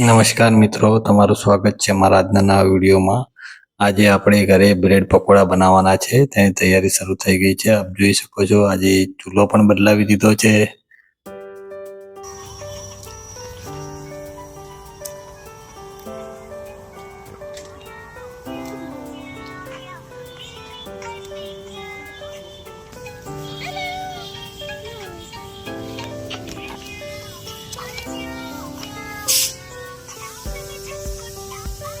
નમસ્કાર મિત્રો, તમારું સ્વાગત છે મારા આજના વિડીયોમાં. આજે આપણે ઘરે બ્રેડ પકોડા બનાવવાના છે, તેની તૈયારી શરૂ થઈ ગઈ છે. આપ જોઈ શકો છો, આજે ચૂલો પણ બદલાવી દીધો છે.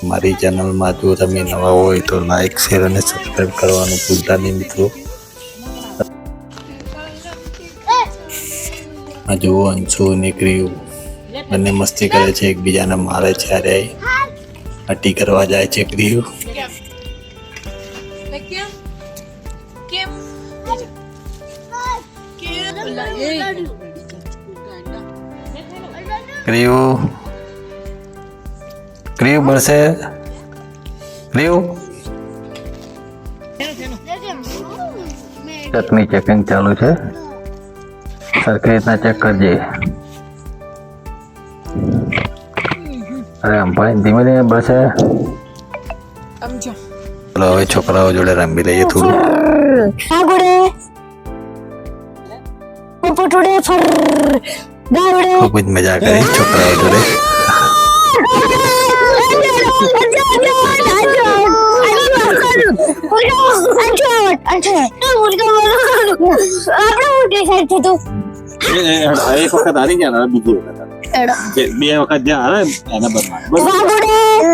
મારી ચેનલમાં જો તમે નવા હોય તો લાઈક શેર અને સબસ્ક્રાઈબ કરવાનું ભૂલતા નહીં મિત્રો. આ જુઓ, અંશુ અને ક્રિયુ બંને મસ્તી કરે છે, એકબીજાને મારે છે અરે. હટી કરવા જાય છે ક્રિયુ. ક્રિયુ. ક્રિયુ બળશે ગ્રીવ? ચટણી ચેકિંગ ચાલુ છે. સરખી રીતના ચેક કરજે. અરે આમ પણ ધીમે ધીમે બળશે. આમ ચલો હવે છોકરાઓ જોડે રમી લઈએ થોડું. ખૂબ જ મજા કરી છોકરાઓ જોડે.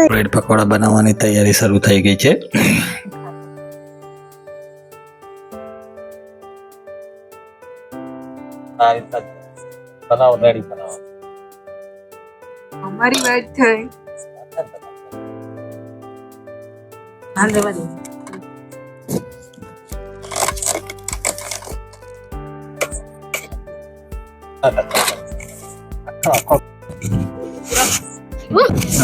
બ્રેડ પકોડા બનાવવાની તૈયારી શરૂ થઈ ગઈ છે બનાવો અમારી વાત થઈ હાલ રેવા દે.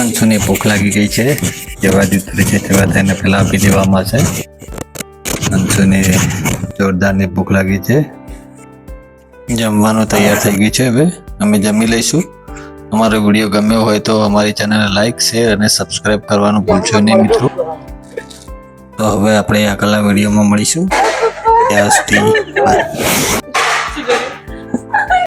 અંશુને ભૂખ લાગી ગઈ છે. જેવા જ ઉતરે છે તેવા તેને પેલા આપી દેવામાં છે. અંશુને જોરદારની ભૂખ લાગી છે. જમવાનું તૈયાર થઈ ગયું છે હવે. અમે જમી લઈશું. અમારો વીડિયો ગમ્યો હોય તો અમારી ચેનલને લાઈક, શેર અને સબસ્ક્રાઈબ કરવાનું ભૂલશો નહીં મિત્રો. તો હવે આપણે આગળના વિડીયોમાં મળીશું. ત્યાં સુધી